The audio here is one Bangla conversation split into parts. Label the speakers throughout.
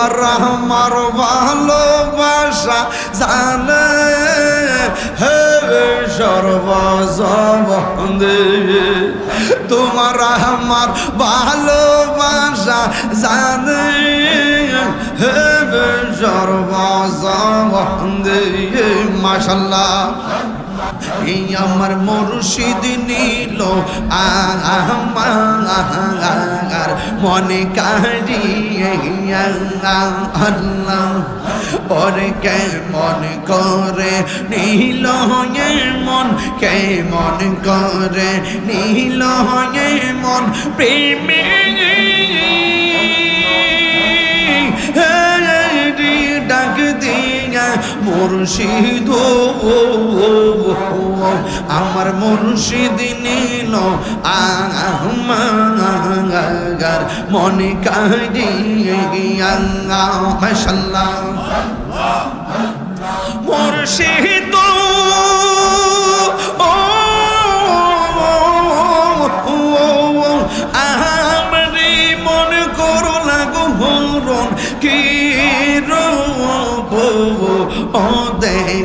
Speaker 1: তোমার আমার ভালোবাসা জানে হে সর্বজবন্দে তোমার আমার ভালোবাসা জানে হে সর্বজবন্দে মাশাল্লাহ। এই আমার মুর্শিদ নিল আমার মনে কারিয়ে আল্লাহ ওরে কে মন করে নীল মন কে মন করে নীল মন প্রেমে মুর্শিদ আমার মুর্শিদ নীল আমার মনে গিয়া মাশাল্লাহ। মুর্শিদ কি ও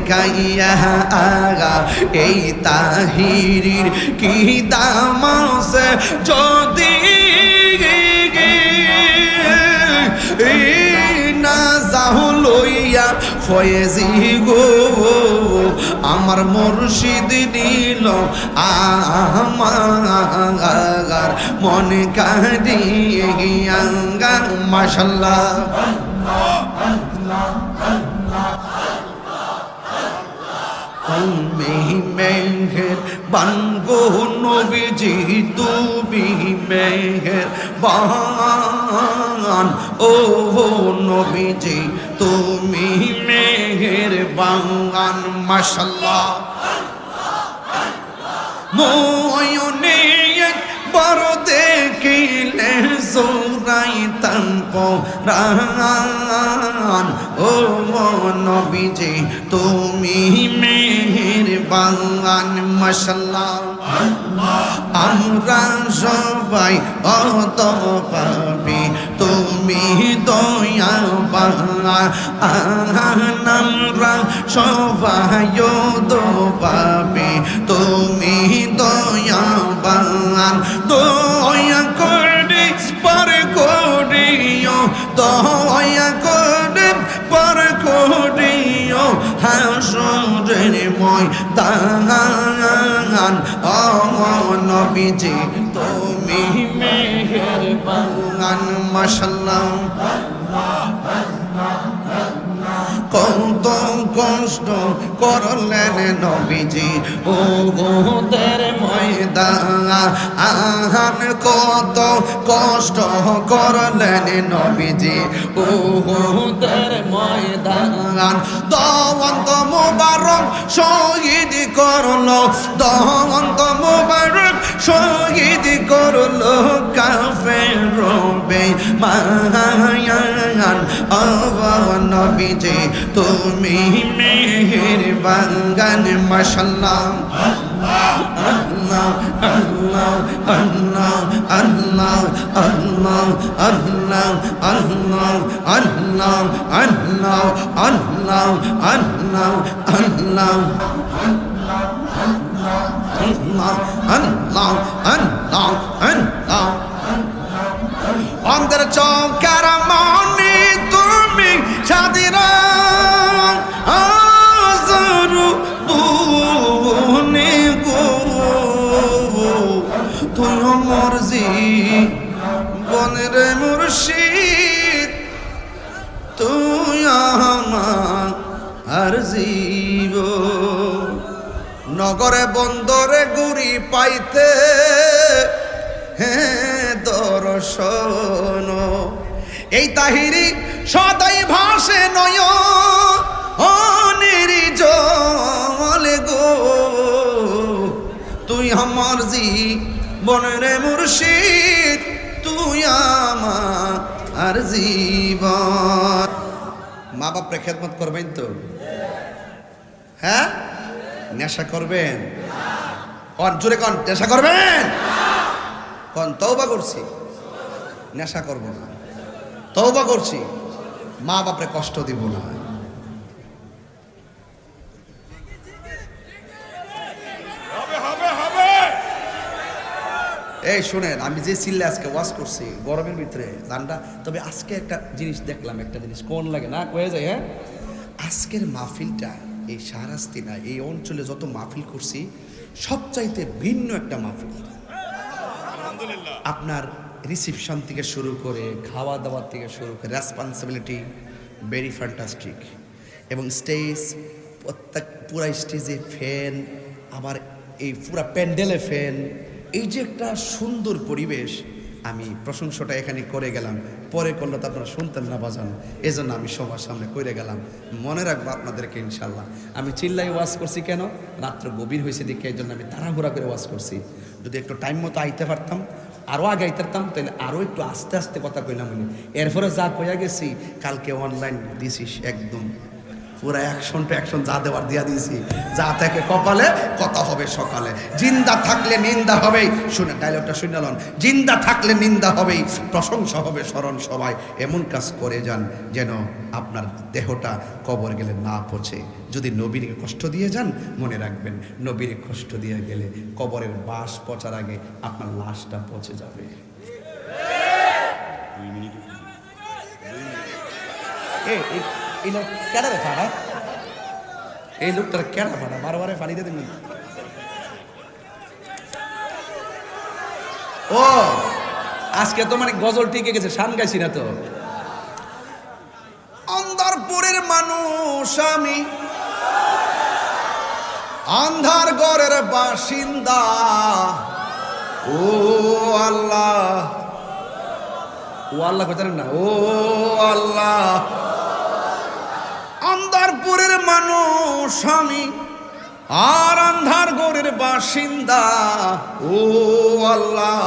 Speaker 1: দেখাইয়া আগা, এই তাহিরির কি দাম আছে? যদি ফয়েজি গো, আমার মুর্শিদ দিল আমার, মনে কাঁদিয়ে গিয়া মাশাল্লাহ তুমি মেঘের বানগো নবীজি তুমি মেহের বান ও নবীজি তুমি মেহের বাঙান মাশাল্লাহ। ময়নে একবার দেখিলে জোরাইতাম পরাণ। ও তুমি মেহের মশলা আমরা সবাই অত পাবি তুমি দয়া বাঙা আমরা সবাই দো পাবি তুমি বাঙান দয়া করে, পর করিও, দয়া করে, পর করিও, হাসরের মই দান ও নবীজি, তুমি মেহের বাঙান মাশাল্লাহ কত কষ্ট করলেন নবীজি ও গোদের আহান কত কষ্ট করলেন নবীজি। ও গোদের ময়দান দওয়ান্ত মুবারক শহীদ করল দওয়ান্ত মুবারক শহীদ করল কাফের রবে। মায়ান নবীজি, তুমি মেহের বাঙ্গান মাশাল্লাহ। আল্লাহ আল্লাহ আল্লাহ আল্লাহ আল্লাহ আল্লাহ আল্লাহ আল্লাহ আল্লাহ আল্লাহ আল্লাহ আল্লাহ অন্তর চৌকার মনে তুমি সাদিরা বনের মুর্শিদ, তুই আমার আর জীব নগরে বন্দরে গুড়ি পাইতে হ্যাঁ দর্শন। এই তাহিরি সদাই ভাসে নয় জল আমার জি বনরে মুর্শিদ তুই আমার জীবন। মা বাপরে খেদমত করবেন তো? হ্যাঁ? নেশা করবেন? কন, জোরে কন, নেশা করবেন? কন তৌবা করছি। নেশা করব না। তৌবা করছি। মা বাপরে কষ্ট দিব না। এই শোনেন, আমি যে চিল্লে আজকে ওয়াশ করছি, গরমের ভিতরে গানটা তবে আজকে একটা জিনিস দেখলাম, একটা জিনিস, কোন লাগে না, কয়ে যায় হ্যাঁ? আজকের মাহফিলটা, এই সারাস্তিনা, এই অঞ্চলে যত মাহফিল করছি, সবচাইতে ভিন্ন একটা মাহফিল। আপনার রিসিপশন থেকে শুরু করে খাওয়া দাওয়ার থেকে শুরু করে রেসপন্সিবিলিটি ভেরি ফ্যান্টাস্টিক এবং স্টেজ প্রত্যেক পুরা স্টেজে ফ্যান আবার এই পুরা প্যান্ডেলে ফ্যান এই যে একটা সুন্দর পরিবেশ, আমি প্রশংসাটা এখানে করে গেলাম। পরে করলে তো আপনারা শুনতেন না বাজান। এই জন্য আমি সবার সামনে করে গেলাম। মনে রাখব আপনাদেরকে ইনশাল্লাহ। আমি চিল্লাই ওয়াজ করছি কেন? রাত্র গভীর হয়েছে দেখে এই জন্য আমি তাড়াহুড়া করে ওয়াজ করছি। যদি একটু টাইম মতো আইতে পারতাম আরও আগে আইতারতাম তাহলে আরও একটু আস্তে আস্তে কথা কইলাম উনি এরপরে যা কইয়া গেছি, কালকে অনলাইন দিছিস একদম। পুরো অ্যাকশন টু অ্যাকশন যা দেওয়ার দিয়া দিয়েছি। যা থেকে কপালে কথা হবে সকালে। জিন্দা থাকলে নিন্দা হবেই। শুনে ডায়লগটা শুনে লন। জিন্দা থাকলে নিন্দা হবেই। প্রশংসা হবে স্মরণ সবাই। এমন কাজ করে যান যেন আপনার দেহটা কবর গেলে না পচে। যদি নবীরকে কষ্ট দিয়ে যান মনে রাখবেন নবীর কষ্ট দিয়ে গেলে কবরের বাস পচার আগে আপনার লাশটা পচে যাবে। এ এই- এই লোক কেডা রে ফাড়া এই লোকটার কেডা ফাড়া বারে বারে ফাড়ি দিয়ে দিন ও আজকে তো মানে গজল টিকে গেছে শান গাইছি না তো অন্দরপুরের মানুষ আমি আন্ধার গড়ের বাসিন্দা ও আল্লাহ ও আল্লাহ কোথায় না ও আল্লাহ আন্ধারপুরের মানুষ আমি, আর আন্ধার গড়ের বাসিন্দা, ও আল্লাহ।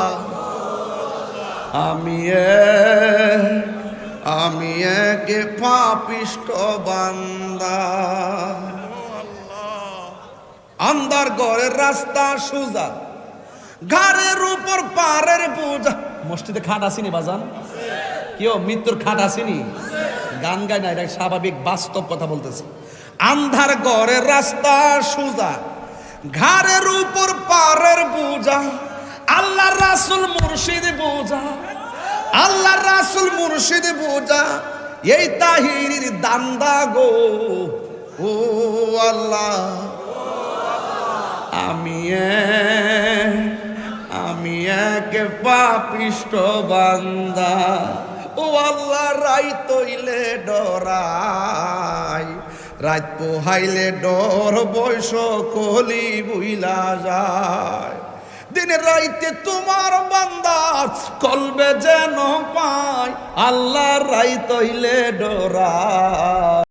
Speaker 1: আমি আমি একে পাপিষ্ট বান্দা। আন্ধার গড়ের রাস্তা সুজা ঘাড়ের উপর পারের বোঝা মসজিদে খাট আসেনি বাজান? কেউ মৃত্যুর খাট আসেনি? গান গায় না, এটা স্বাভাবিক বাস্তব কথা বলতেছে। আন্ধার গড়ের রাস্তা সুজা, ঘাড়ের উপর পারের বোঝা, আল্লাহ রাসুল মুর্শিদ বোঝা, আল্লাহ রাসুল মুর্শিদ বোঝা, এই তাহিরির দান্দা গো, ও আল্লাহ। আমি আমি এক পাপিষ্ট বান্দা। আল্লাহ রাই তৈলে ডরাই। রাত পোহাইলে ডর বয়স কলি বুইলা যায়। দিন রাইতে তোমার বান্দা কলবে যেন পায়। আল্লাহ রাই তৈলে ডরাই।